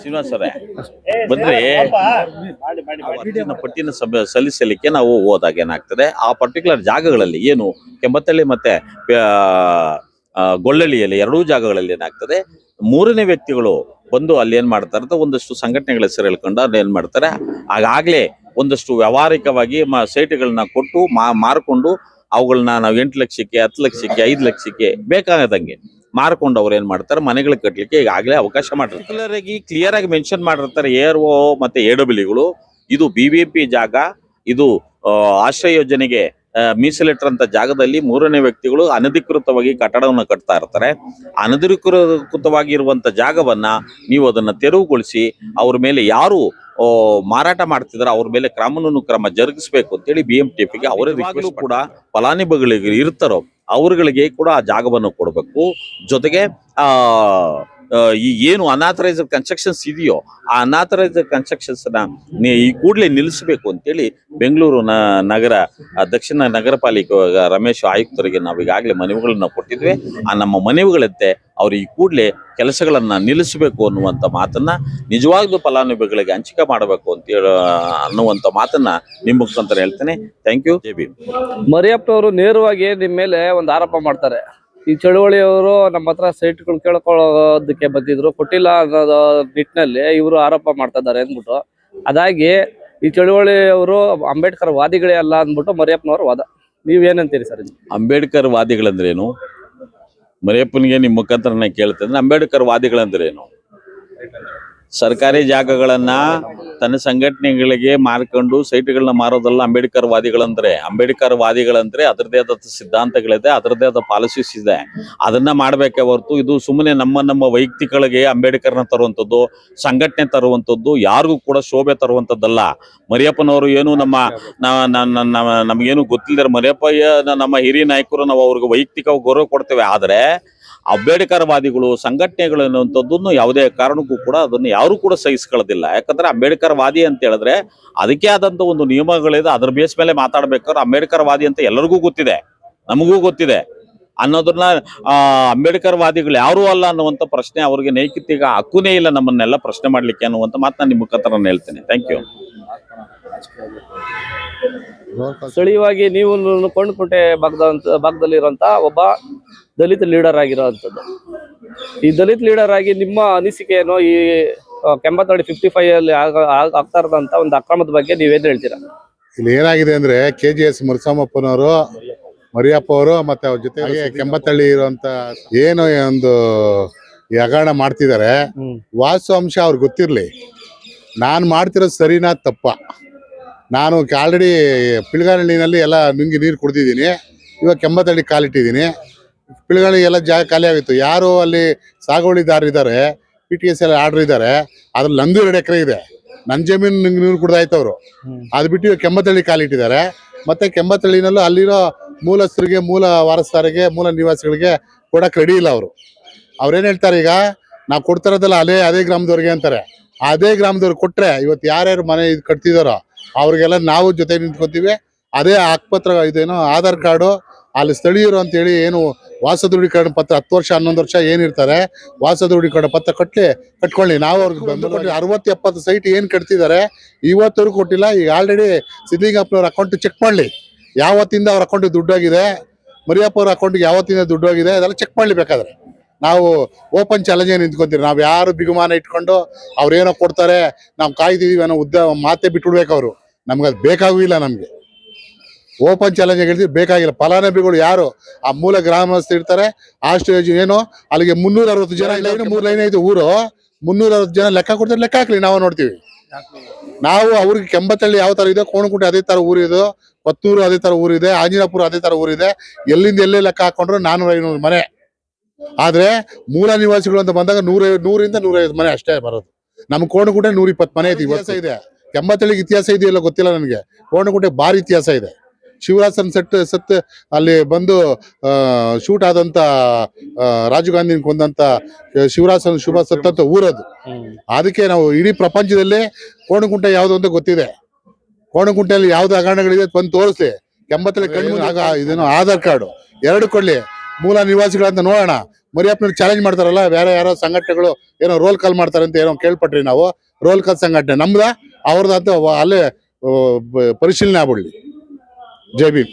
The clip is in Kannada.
ಶ್ರೀನಿವಾಸ್ ಅವರೇ ಬಂದ್ರೆ ಪಟ್ಟಿನ ಸಭೆ ಸಲ್ಲಿಸಲಿಕ್ಕೆ ನಾವು ಹೋದಾಗ ಏನಾಗ್ತದೆ? ಆ ಪರ್ಟಿಕ್ಯುಲರ್ ಜಾಗಗಳಲ್ಲಿ ಏನು ಕೆಂಬತ್ತಳ್ಳಿ ಮತ್ತೆ ಗೊಳ್ಳಳ್ಳಿಯಲ್ಲಿ ಎರಡೂ ಜಾಗಗಳಲ್ಲಿ ಏನಾಗ್ತದೆ? ಮೂರನೇ ವ್ಯಕ್ತಿಗಳು ಬಂದು ಅಲ್ಲಿ ಏನ್ ಮಾಡ್ತಾರೆ ಅಂತ ಒಂದಷ್ಟು ಸಂಘಟನೆಗಳ ಹೆಸರು ಹೇಳ್ಕೊಂಡು ಅಲ್ಲಿ ಏನ್ ಮಾಡ್ತಾರೆ? ಆಗಾಗ್ಲೇ ಒಂದಷ್ಟು ವ್ಯಾವಹಾರಿಕವಾಗಿ ಸೈಟ್ಗಳನ್ನ ಕೊಟ್ಟು ಮಾರ್ಕೊಂಡು ಅವುಗಳನ್ನ ನಾವು ಎಂಟು ಲಕ್ಷಕ್ಕೆ ಹತ್ತು ಲಕ್ಷಕ್ಕೆ ಐದು ಲಕ್ಷಕ್ಕೆ ಬೇಕಾಗದಂಗೆ ಮಾರ್ಕೊಂಡು ಅವ್ರು ಏನ್ ಮಾಡ್ತಾರೆ? ಮನೆಗಳು ಕಟ್ಟಲಿಕ್ಕೆ ಈಗಾಗಲೇ ಅವಕಾಶ ಮಾಡಿರ್ತಾರೆ. ಆಗಿ ಕ್ಲಿಯರ್ ಆಗಿ ಮೆನ್ಷನ್ ಮಾಡಿರ್ತಾರೆ ಏರ್ ಓ ಮತ್ತೆ ಎಡಬಿಲಿಗಳು ಇದು ಬಿ ವಿ ಪಿ ಜಾಗ ಇದು ಆಶ್ರಯ ಯೋಜನೆಗೆ ಮೀಸಲಿಟ್ಟಂತ ಮೀಸಲಿಟ್ಟಿರಂತ ಜಾಗದಲ್ಲಿ ಮೂರನೇ ವ್ಯಕ್ತಿಗಳು ಅನಧಿಕೃತವಾಗಿ ಕಟ್ಟಡವನ್ನು ಕಟ್ತಾ ಇರ್ತಾರೆ. ಅನಧಿಕೃತವಾಗಿರುವಂತ ಜಾಗವನ್ನ ನೀವು ಅದನ್ನ ತೆರವುಗೊಳಿಸಿ ಅವ್ರ ಮೇಲೆ ಯಾರು ಮಾರಾಟ ಮಾಡ್ತಿದ್ರೆ ಅವ್ರ ಮೇಲೆ ಕ್ರಮನೂ ಕ್ರಮ ಜರುಗಿಸಬೇಕು ಅಂತೇಳಿ ಬಿ ಎಂ ಟಿ ಪಿಗೆ ಅವರೇ ಕೂಡ ಫಲಾನುಭವಿಗಳಿಗೆ ಇರ್ತಾರೋ ಅವ್ರಗಳಿಗೆ ಕೂಡ ಆ ಜಾಗವನ್ನು ಕೊಡಬೇಕು. ಜೊತೆಗೆ, ಆ ಈ ಏನು ಅನಾಥರೈಸ್ಡ್ ಕನ್ಸ್ಟ್ರಕ್ಷನ್ಸ್ ಇದೆಯೋ, ಆ ಅನಾಥರೈಸ್ಡ್ ಕನ್ಸ್ಟ್ರಕ್ಷನ್ಸ್ನ ಈ ಕೂಡಲೇ ನಿಲ್ಲಿಸಬೇಕು ಅಂತೇಳಿ ಬೆಂಗಳೂರು ನಗರ ದಕ್ಷಿಣ ನಗರ ಪಾಲಿಕೆ ರಮೇಶ್ ಆಯುಕ್ತರಿಗೆ ನಾವು ಈಗಾಗಲೇ ಮನವಿಗಳನ್ನು ಕೊಟ್ಟಿದ್ವಿ. ಆ, ನಮ್ಮ ಮನವಿಗಳಂತೆ ಅವರು ಈ ಕೂಡಲೇ ಕೆಲಸಗಳನ್ನ ನಿಲ್ಲಿಸಬೇಕು ಅನ್ನುವಂತ ಮಾತನ್ನ ನಿಜವಾಗ್ಲೂ ಫಲಾನುಭವಿಗಳಿಗೆ ಹಂಚಿಕೆ ಮಾಡಬೇಕು ಅಂತ ಹೇಳ ಅನ್ನುವಂತ ಮಾತನ್ನ ನಿಮ್ಮ ಮುಖಾಂತರ ಹೇಳ್ತೇನೆ. ಥ್ಯಾಂಕ್ ಯು ಜೆ ಬಿ ಮರಿಯಪ್ಪನವರು ನೇರವಾಗಿ ನಿಮ್ಮ ಮೇಲೆ ಒಂದು ಆರೋಪ ಮಾಡ್ತಾರೆ. ಈ ಚಳುವಳಿಯವರು ನಮ್ಮ ಹತ್ರ ಸೈಟ್ಗಳು ಕೇಳ್ಕೊಳ್ಳೋದಕ್ಕೆ ಬಂದಿದ್ರು ಕೊಟ್ಟಿಲ್ಲ ಅನ್ನೋದು ನಿಟ್ಟಿನಲ್ಲಿ ಇವರು ಆರೋಪ ಮಾಡ್ತಾ ಇದ್ದಾರೆ ಅಂದ್ಬಿಟ್ಟು. ಅದಾಗಿ ಈ ಚಳುವಳಿಯವರು ಅಂಬೇಡ್ಕರ್ ವಾದಿಗಳೇ ಅಲ್ಲ ಅಂದ್ಬಿಟ್ಟು ಮರಿಯಪ್ಪನವರು ವಾದ. ನೀವೇನಂತೀರಿ ಸರ್? ಅಂಬೇಡ್ಕರ್ ವಾದಿಗಳಂದ್ರೇನು? ಮರಿಯಪ್ಪನಿಗೆ ನಿಮ್ಮ ಮುಖಾಂತರ ನಾನು ಕೇಳ್ತೇನೆ ಅಂಬೇಡ್ಕರ್ ವಾದಿಗಳಂದ್ರೇನು? ಸರ್ಕಾರಿ ಜಾಗಗಳನ್ನ ತನ್ನ ಸಂಘಟನೆಗಳಿಗೆ ಮಾರ್ಕೊಂಡು ಸೈಟ್ಗಳನ್ನ ಮಾರೋದಲ್ಲ ಅಂಬೇಡ್ಕರ್ ವಾದಿಗಳಂದ್ರೆ ಅಂಬೇಡ್ಕರ್ ವಾದಿಗಳಂದ್ರೆ ಅದರದೇ ಆದ ಸಿದ್ಧಾಂತಗಳಿದೆ ಅದರದೇ ಆದ ಪಾಲಿಸೀಸ್ ಇದೆ. ಅದನ್ನ ಮಾಡ್ಬೇಕೆ ಹೊರತು ಇದು ಸುಮ್ಮನೆ ನಮ್ಮ ನಮ್ಮ ವೈಯಕ್ತಿಕಗಳಿಗೆ ಅಂಬೇಡ್ಕರ್ನ ತರುವಂಥದ್ದು, ಸಂಘಟನೆ ತರುವಂಥದ್ದು, ಯಾರಿಗೂ ಕೂಡ ಶೋಭೆ ತರುವಂಥದ್ದಲ್ಲ. ಮರಿಯಪ್ಪನವರು ಏನು ನಮ್ಮ ನಮಗೇನು ಗೊತ್ತಿಲ್ಲದ ಮರಿಯಪ್ಪಯ್ಯ ನಮ್ಮ ಹಿರಿಯ ನಾಯಕರು ನಾವು ಅವ್ರಿಗೆ ವೈಯಕ್ತಿಕ ಗೌರವ ಕೊಡ್ತೇವೆ. ಆದರೆ ಅಂಬೇಡ್ಕರ್ ವಾದಿಗಳು ಸಂಘಟನೆಗಳು ಅನ್ನುವಂಥದ್ದನ್ನು ಯಾವುದೇ ಕಾರಣಕ್ಕೂ ಕೂಡ ಅದನ್ನು ಯಾರು ಕೂಡ ಸಹಿಸ್ಕೊಳ್ಳೋದಿಲ್ಲ. ಯಾಕಂದ್ರೆ ಅಂಬೇಡ್ಕರ್ ವಾದಿ ಅಂತ ಹೇಳಿದ್ರೆ ಅದಕ್ಕೆ ಆದಂಥ ಒಂದು ನಿಯಮಗಳಿದೆ, ಅದ್ರ ಬೇಸ್ ಮೇಲೆ ಮಾತಾಡ್ಬೇಕಾದ್ರೆ ಅಂಬೇಡ್ಕರ್ ವಾದಿ ಅಂತ ಎಲ್ಲರಿಗೂ ಗೊತ್ತಿದೆ, ನಮಗೂ ಗೊತ್ತಿದೆ. ಅನ್ನೋದನ್ನ ಅಂಬೇಡ್ಕರ್ ವಾದಿಗಳು ಯಾರು ಅಲ್ಲ ಅನ್ನುವಂಥ ಪ್ರಶ್ನೆ ಅವ್ರಿಗೆ ನೈತಿಕ ಹಕ್ಕುನೇ ಇಲ್ಲ ನಮ್ಮನ್ನೆಲ್ಲ ಪ್ರಶ್ನೆ ಮಾಡ್ಲಿಕ್ಕೆ ಅನ್ನುವಂಥ ಮಾತನ್ನ ನಿಮ್ಮ ಮುಖಾಂತರ ನಾನು ಹೇಳ್ತೇನೆ. ಥ್ಯಾಂಕ್ ಯು ಸ್ಥಳೀಯವಾಗಿ ನೀವು ಕೊಂಡ್ಕುಂಟೆ ಭಾಗದ ಭಾಗದಲ್ಲಿರುವಂತ ಒಬ್ಬ ದಲಿತ ಲೀಡರ್ ಆಗಿರೋವಂಥದ್ದು ಈ ದಲಿತ ಲೀಡರ್ ಆಗಿ ನಿಮ್ಮ ಅನಿಸಿಕೆ ಏನೋ ಈ ಕೆಂಬತ್ತಡಿ ಫಿಫ್ಟಿ ಫೈವ್ ಅಲ್ಲಿ ಆಗ- ಆಗ- ಆಗ್ತಾ ಇರೋದಂತ ಒಂದು ಅಕ್ರಮದ ಬಗ್ಗೆ ನೀವೇನ್ ಹೇಳ್ತೀರಾ? ಇಲ್ಲಿ ಏನಾಗಿದೆ ಅಂದ್ರೆ ಕೆ ಜಿ ಎಸ್ ಮುರಸಮ್ಮಪ್ಪನವರು ಮರಿಯಪ್ಪ ಅವರು ಮತ್ತೆ ಅವ್ರ ಜೊತೆಗೆ ಕೆಂಬತ್ತಳ್ಳಿ ಇರುವಂತ ಏನು ಒಂದು ಈ ಹಗರಣ ಮಾಡ್ತಿದ್ದಾರೆ ವಾಸು ವಾಸ್ತು ಅಂಶ ಅವ್ರಿಗೆ ಗೊತ್ತಿರ್ಲಿ. ನಾನು ಮಾಡ್ತಿರೋದು ಸರಿನಾ ತಪ್ಪ? ನಾನು ಆಲ್ರೆಡಿ ಪಿಳ್ಗಾನಹಳ್ಳಿನಲ್ಲಿ ಎಲ್ಲ ನುಂಗಿ ನೀರು ಕುಡಿದಿದ್ದೀನಿ. ಇವಾಗ ಕೆಂಬತ್ತಳ್ಳಿ ಕಾಲಿಟ್ಟಿದ್ದೀನಿ. ಪಿಳ್ಗಾನಹಳ್ಳಿ ಎಲ್ಲ ಜಾಗ ಖಾಲಿ ಆಗಿತ್ತು. ಯಾರು ಅಲ್ಲಿ ಸಾಗುವಳಿದಾರರು ಇದ್ದಾರೆ ಪಿ ಟಿ ಎಸ್ ಎಲ್ಲ ಆರ್ಡರ್ ಇದ್ದಾರೆ. ಅದ್ರಲ್ಲಿ ನಂದು ಎರಡು ಎಕರೆ ಇದೆ. ನನ್ನ ಜಮೀನು ನುಂಗಿ ನೀರು ಕುಡ್ದಾಯ್ತು ಅವರು. ಅದು ಬಿಟ್ಟು ಇವಾಗ ಕೆಂಬತ್ತಳ್ಳಿ ಕಾಲಿಟ್ಟಿದ್ದಾರೆ. ಮತ್ತೆ ಕೆಂಬತ್ತಳ್ಳಿನಲ್ಲೂ ಅಲ್ಲಿರೋ ಮೂಲಸ್ಥರಿಗೆ ಮೂಲ ವಾರಸ್ದಾರಿಗೆ ಮೂಲ ನಿವಾಸಿಗಳಿಗೆ ಕೊಡಕ್ಕೆ ರೆಡಿ ಇಲ್ಲ ಅವರು. ಅವ್ರೇನು ಹೇಳ್ತಾರೆ ಈಗ ನಾವು ಕೊಡ್ತಾರದಲ್ಲ ಅದೇ ಅದೇ ಗ್ರಾಮದವ್ರಿಗೆ ಅಂತಾರೆ. ಅದೇ ಗ್ರಾಮದವ್ರಿಗೆ ಕೊಟ್ಟರೆ ಇವತ್ತು ಯಾರ್ಯಾರು ಮನೆ ಇದು ಕಟ್ತಿದಾರೋ ಅವ್ರಿಗೆಲ್ಲ ನಾವು ಜೊತೆ ನಿಂತ್ಕೊತೀವಿ. ಅದೇ ಆಕ್ಪತ್ರ ಇದೇನು ಆಧಾರ್ ಕಾರ್ಡು, ಅಲ್ಲಿ ಸ್ಥಳೀಯರು ಅಂತೇಳಿ ಏನು ವಾಸ ದೃಢೀಕರಣ ಪತ್ರ, ಹತ್ತು ವರ್ಷ, ಹನ್ನೊಂದು ವರ್ಷ ಏನಿರ್ತಾರೆ ವಾಸ ದೃಢೀಕರಣ ಪತ್ರ ಕಟ್ಲಿ, ಕಟ್ಕೊಳ್ಳಿ. ನಾವು ಅವ್ರಿಗೆ ಬಂದು ಕೊಟ್ಟು ಅರವತ್ತು, ಎಪ್ಪತ್ತು ಸೈಟ್ ಏನು ಕಟ್ತಿದ್ದಾರೆ, ಇವತ್ತವರೆಗೂ ಕೊಟ್ಟಿಲ್ಲ. ಈಗ ಆಲ್ರೆಡಿ ಸಿದ್ಲಿಂಗಪ್ಪನವ್ರ ಅಕೌಂಟ್ ಚೆಕ್ ಮಾಡಲಿ. ಯಾವತ್ತಿಂದ ಅವ್ರ ಅಕೌಂಟಿಗೆ ದುಡ್ಡಾಗಿದೆ ಮರಿಯಪ್ಪ ಅವ್ರ ಅಕೌಂಟಿಗೆ ಯಾವತ್ತಿಂದ ದುಡ್ಡು ಹೋಗಿದೆ ಅದೆಲ್ಲ ಚೆಕ್ ಮಾಡಲಿ ಬೇಕಾದ್ರೆ. ನಾವು ಓಪನ್ ಚಾಲೆಂಜ್ ನಿಂತ್ಕೊತೀರಿ? ನಾವು ಯಾರು ಬಿಗುಮಾನ ಇಟ್ಕೊಂಡು ಅವ್ರೇನೋ ಕೊಡ್ತಾರೆ, ನಾವು ಕಾಯ್ತಿದೀವಿ ಅನ್ನೋ ಉದ್ದ ಮಾತೆ ಬಿಟ್ಬಿಡ್ಬೇಕು ಅವರು. ನಮ್ಗೆ ಅದು ಬೇಕಾಗೂ ಇಲ್ಲ ನಮಗೆ. ಓಪನ್ ಚಾಲೆಂಜ್ ಹೇಳ್ತೀವಿ, ಬೇಕಾಗಿಲ್ಲ. ಫಲಾನುಭವಿಗಳು ಯಾರು? ಆ ಮೂಲ ಗ್ರಾಮಸ್ಥ ಇರ್ತಾರೆ ಅಷ್ಟು ಏನು? ಅಲ್ಲಿಗೆ ಮುನ್ನೂರ ಅರವತ್ತು ಜನ ಇಲ್ಲ ಮೂರು ಲೈನ್ ಐತೆ ಊರು. ಮುನ್ನೂರ ಅರವತ್ತು ಜನ ಲೆಕ್ಕ ಕೊಡ್ತಾರೆ, ಲೆಕ್ಕ ಹಾಕ್ಲಿ, ನಾವು ನೋಡ್ತೀವಿ. ನಾವು ಅವ್ರಿಗೆ ಕೆಂಬತ್ತಳ್ಳಿ ಯಾವ ತರ ಇದೆ, ಕೋಣಕುಂಟೆ ಅದೇ ತರ ಊರಿದು ಕೊತ್ತೂರು ಅದೇ ತರ ಊರಿದೆ ಆಂಜನಾಪುರ ಅದೇ ತರ ಊರಿದೆ ಎಲ್ಲಿಂದ ಎಲ್ಲೇ ಲೆಕ್ಕ ಹಾಕೊಂಡ್ರು, ನಾನೂರ ಐನೂರು ಮನೆ. ಆದ್ರೆ ಮೂಲ ನಿವಾಸಿಗಳು ಅಂತ ಬಂದಾಗ ನೂರ ನೂರಿಂದ ನೂರೈವತ್ತು ಮನೆ ಅಷ್ಟೇ ಬರೋದು. ನಮ್ಮ ಕೋಣಗುಂಟೆ ನೂರ ಇಪ್ಪತ್ತು ಮನೆ ಐತಿ ಇತಿಹಾಸ ಇದೆ. ಎಂಬತ್ತೇಳಿಗೆ ಇತಿಹಾಸ ಇದೆಯಲ್ಲ ಗೊತ್ತಿಲ್ಲ ನನಗೆ. ಕೋಣಗುಂಟೆ ಭಾರಿ ಇತಿಹಾಸ ಇದೆ. ಶಿವರಾಜನ್ ಸೆಟ್ ಸತ್ ಅಲ್ಲಿ ಬಂದು ಶೂಟ್ ಆದಂತ ರಾಜೀವ್ ಗಾಂಧಿ ಕೊಂದಂತ ಶಿವರಾಜನ್ ಶುಭ ಸತ್ತಂತ ಊರದು. ಅದಕ್ಕೆ ನಾವು ಇಡೀ ಪ್ರಪಂಚದಲ್ಲಿ ಕೋಣಗುಂಟೆ ಯಾವ್ದು ಅಂತ ಗೊತ್ತಿದೆ. ಕೋಣಗುಂಟೆಯಲ್ಲಿ ಯಾವ್ದು ಹಗರಣಗಳಿದೆ ಬಂದು ತೋರಿಸ್ಲಿ. ಎಂಬತ್ತಲ್ಲಿ ಕಣ್ಣು ಆಗ ಇದೇನೋ ಆಧಾರ್ ಕಾರ್ಡು. ಎರಡು ಕೊಡ್ಲಿ. ಮೂಲ ನಿವಾಸಿಗಳಂತ ನೋಡೋಣ. ಮರಿಯಪ್ಪನ ಚಾಲೆಂಜ್ ಮಾಡ್ತಾರಲ್ಲ, ಬೇರೆ ಯಾರೋ ಸಂಘಟನೆಗಳು ಏನೋ ರೋಲ್ ಕಾಲ್ ಮಾಡ್ತಾರೆ ಅಂತ ಏನೋ ಕೇಳ್ಪಟ್ರಿ ನಾವು. ರೋಲ್ ಕಾಲ್ ಸಂಘಟನೆ. ನಮ್ದ ಅವ್ರದ್ದು ಅಂತ ಅಲ್ಲೇ ಪರಿಶೀಲನೆ ಆಗ್ಬಿಡ್ಲಿ. ಜೈ ಭೀಮ್.